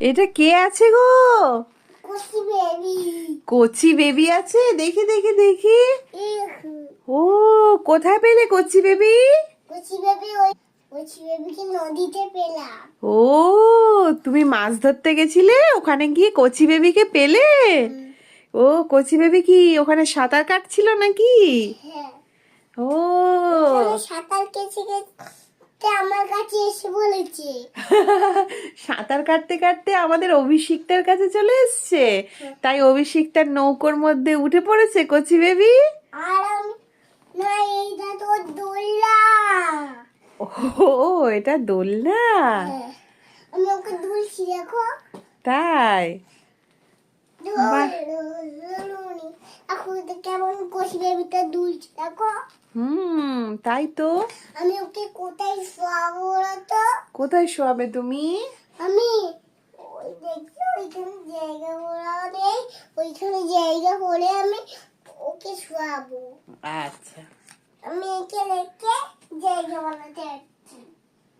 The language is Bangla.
এটা কে আছে গো? কুচি বেবি। কচি বেবি আছে? দেখি দেখি দেখি। ও কোথায় পেলে কচি বেবি? কুচি বেবি ওই কুচি বেবিকে নদীতে পেলাম। ও তুমি মাছ ধরতে গেছিলে? ওখানে গিয়ে কচি বেবিকে পেলে? ও কচি বেবি কি ওখানে সাঁতার কাটছিল নাকি? হ্যাঁ। ও। সাঁতার কেটে আমার কাছে এসে বলেছে। সাঁতার কাটতে কাটতে আমাদের অভিষিক্তার কাছে চলে এসছে। তাই অভিষিক্তার নৌকোর মধ্যে উঠে পড়েছে কচি বেবি। আর আমি না এইটা তো দোল্লা ও এটা দোলনা? হ্যাঁ। আমি ওকে দুলছি দেখো। তাই? বাহ। দুলুনি এখন তো কেমন কষি বেবিটা দুলছে দেখো। হুম তাই তো। আমি ওকে কোথায় শোয়াবো তো কোথায় শোয়াবে তুমি? আমি ওই দেখছি ওইখানে জায়গা করা নেই ওইখানে জায়গা করে আমি ওকে শোয়াবো। আচ্ছা। আমি একে রেখে জায়গা বানাতে